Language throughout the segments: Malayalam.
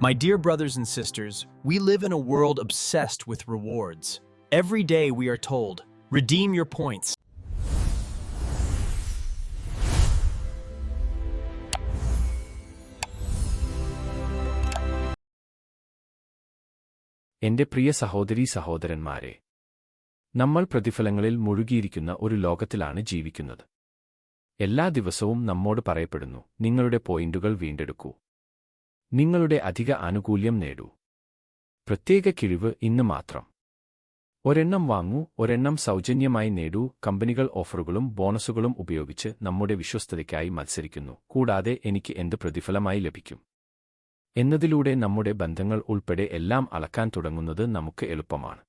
My dear brothers and sisters, we live in a world obsessed with rewards. Every day we are told, redeem your points. എന്റെ പ്രിയ സഹോദരീ സഹോദരന്മാരെ നമ്മൾ പ്രതിഫലങ്ങളിൽ മുഴുകിയിരിക്കുന്ന ഒരു ലോകത്തിലാണ് ജീവിക്കുന്നത് എല്ലാ ദിവസവും നമ്മോട് പറയപ്പെടുന്നു നിങ്ങളുടെ പോയിന്റുകൾ വീണ്ടെടുക്കൂ നിങ്ങളുടെ അധിക ആനുകൂല്യം നേടൂ. പ്രത്യേക കിഴിവ് ഇന്ന് മാത്രം. ഒരെണ്ണം വാങ്ങൂ ഒരെണ്ണം സൗജന്യമായി നേടൂ കമ്പനികൾ ഓഫറുകളും ബോണസുകളും ഉപയോഗിച്ച് നമ്മുടെ വിശ്വസ്തതയ്ക്കായി മത്സരിക്കുന്നു കൂടാതെ എനിക്ക് എന്ത് പ്രതിഫലമായി ലഭിക്കും? എന്നതിലൂടെ നമ്മുടെ ബന്ധങ്ങൾ ഉൾപ്പെടെ എല്ലാം അളക്കാൻ തുടങ്ങുന്നത് നമുക്ക് എളുപ്പമാണ്.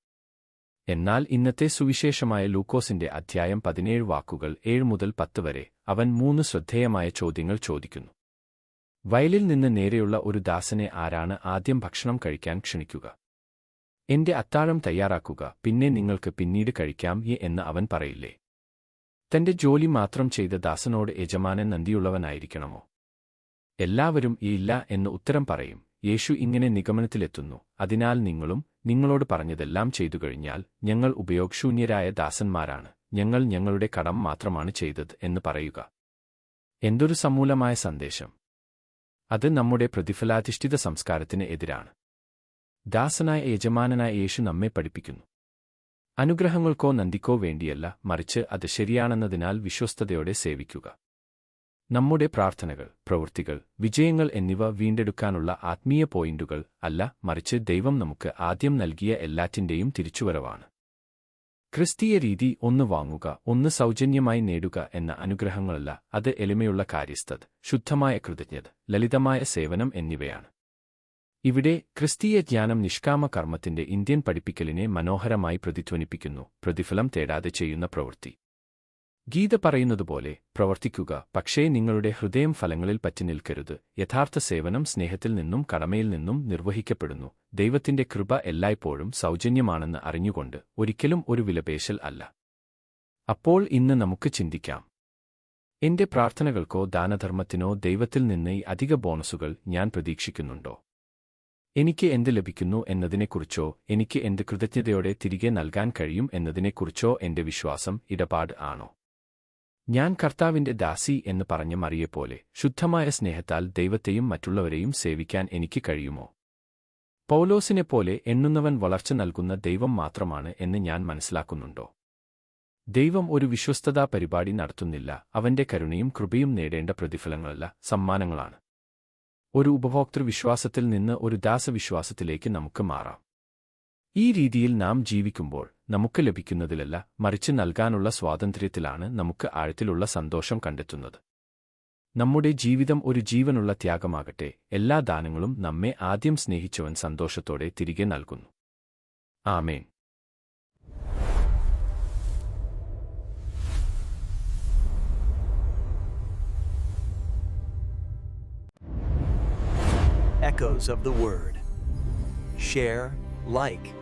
എന്നാൽ ഇന്നത്തെ സുവിശേഷമായ ലൂക്കോസിന്റെ അധ്യായം പതിനേഴ് വാക്കുകൾ ഏഴ് മുതൽ പത്ത് വരെ അവൻ മൂന്ന് ശ്രദ്ധേയമായ ചോദ്യങ്ങൾ ചോദിക്കുന്നു. വയലിൽ നിന്ന് നേരെയുള്ള ഒരു ദാസനെ ആരാണ് ആദ്യം ഭക്ഷണം കഴിക്കാൻ ക്ഷണിക്കുക? എന്റെ അത്താഴം തയ്യാറാക്കുക പിന്നെ നിങ്ങൾക്ക് പിന്നീട് കഴിക്കാം യെ എന്ന് അവൻ പറയില്ലേ? തന്റെ ജോലി മാത്രം ചെയ്ത ദാസനോട് യജമാനൻ നന്ദിയുള്ളവനായിരിക്കണമോ? എല്ലാവരും ഇല്ല എന്ന് ഉത്തരം പറയും. യേശു ഇങ്ങനെ നിഗമനത്തിലെത്തുന്നു. അതിനാൽ നിങ്ങളും നിങ്ങളോട് പറഞ്ഞതെല്ലാം ചെയ്തു കഴിഞ്ഞാൽ ഞങ്ങൾ ഉപയോഗശൂന്യരായ ദാസന്മാരാണ്. ഞങ്ങൾ ഞങ്ങളുടെ കടം മാത്രമാണ് ചെയ്തത് എന്ന് പറയുക. എന്തൊരു സമൂലമായ സന്ദേശം. അത് നമ്മുടെ പ്രതിഫലാധിഷ്ഠിത സംസ്കാരത്തിന് എതിരാണ്. ദാസനായ യജമാനനായ യേശു നമ്മെ പഠിപ്പിക്കുന്നു. അനുഗ്രഹങ്ങൾക്കോ നന്ദിക്കോ വേണ്ടിയല്ല മറിച്ച് അത് ശരിയാണെന്നതിനാൽ വിശ്വസ്തതയോടെ സേവിക്കുക. നമ്മുടെ പ്രാർത്ഥനകൾ പ്രവൃത്തികൾ വിജയങ്ങൾ എന്നിവ വീണ്ടെടുക്കാനുള്ള ആത്മീയ പോയിന്റുകൾ അല്ല മറിച്ച് ദൈവം നമുക്ക് ആദ്യം നൽകിയ എല്ലാറ്റിന്റെയും തിരിച്ചുവരവാണ്. ക്രിസ്തീയ രീതി ഒന്ന് വാങ്ങുക ഒന്ന് സൗജന്യമായി നേടുക എന്ന അനുഗ്രഹങ്ങളല്ല അത് എളിമയുള്ള കാര്യസ്ഥത് ശുദ്ധമായ കൃതജ്ഞത ലളിതമായ സേവനം എന്നിവയാണ്. ഇവിടെ ക്രിസ്തീയ ജ്ഞാനം നിഷ്കാമ കർമ്മത്തിന്റെ ഇന്ത്യൻ പഠിപ്പിക്കലിനെ മനോഹരമായി പ്രതിധ്വനിപ്പിക്കുന്നു പ്രതിഫലം തേടാതെ ചെയ്യുന്ന പ്രവൃത്തി. ഗീത പറയുന്നതുപോലെ പ്രവർത്തിക്കുക പക്ഷേ നിങ്ങളുടെ ഹൃദയം ഫലങ്ങളിൽ പറ്റി നിൽക്കരുത്. യഥാർത്ഥ സേവനം സ്നേഹത്തിൽ നിന്നും കടമയിൽ നിന്നും നിർവഹിക്കപ്പെടുന്നു. ദൈവത്തിന്റെ കൃപ എല്ലായ്പ്പോഴും സൗജന്യമാണെന്ന് അറിഞ്ഞുകൊണ്ട് ഒരിക്കലും ഒരു വിലപേശൽ അല്ല. അപ്പോൾ ഇന്ന് നമുക്ക് ചിന്തിക്കാം. എന്റെ പ്രാർത്ഥനകൾക്കോ ദാനധർമ്മത്തിനോ ദൈവത്തിൽ നിന്ന് അധിക ബോണസുകൾ ഞാൻ പ്രതീക്ഷിക്കുന്നുണ്ടോ? എനിക്ക് എന്ത് ലഭിക്കുന്നു എന്നതിനെക്കുറിച്ചോ എനിക്ക് എന്ത് കൃതജ്ഞതയോടെ തിരികെ നൽകാൻ കഴിയും എന്നതിനെക്കുറിച്ചോ എന്റെ വിശ്വാസം ഇടപാട് ആണോ? ഞാൻ കർത്താവിന്റെ ദാസി എന്ന് പറഞ്ഞ മറിയെപ്പോലെ ശുദ്ധമായ സ്നേഹത്താൽ ദൈവത്തെയും മറ്റുള്ളവരെയും സേവിക്കാൻ എനിക്ക് കഴിയുമോ? പൗലോസിനെപ്പോലെ എണ്ണുന്നവൻ വളർച്ച നൽകുന്ന ദൈവം മാത്രമാണ് എന്ന് ഞാൻ മനസ്സിലാക്കുന്നുണ്ടോ? ദൈവം ഒരു വിശ്വസ്തതാ പരിപാടി നടത്തുന്നില്ല അവന്റെ കരുണയും കൃപയും നേടേണ്ട പ്രതിഫലങ്ങളല്ല സമ്മാനങ്ങളാണ്. ഒരു ഉപഭോക്തൃ വിശ്വാസത്തിൽ നിന്ന് ഒരു ദാസവിശ്വാസത്തിലേക്ക് നമുക്ക് മാറാം. ഈ രീതിയിൽ നാം ജീവിക്കുമ്പോൾ നമുക്ക് ലഭിക്കുന്നതിലല്ല മറിച്ച് നൽകാനുള്ള സ്വാതന്ത്ര്യത്തിലാണ് നമുക്ക് ആഴത്തിലുള്ള സന്തോഷം കണ്ടെത്തുന്നത്. നമ്മുടെ ജീവിതം ഒരു ജീവനുള്ള ത്യാഗമാകട്ടെ എല്ലാ ദാനങ്ങളും നമ്മെ ആദ്യം സ്നേഹിച്ചവൻ സന്തോഷത്തോടെ തിരികെ നൽകുന്നു. ആമേൻ. Echoes of the Word. Share, like,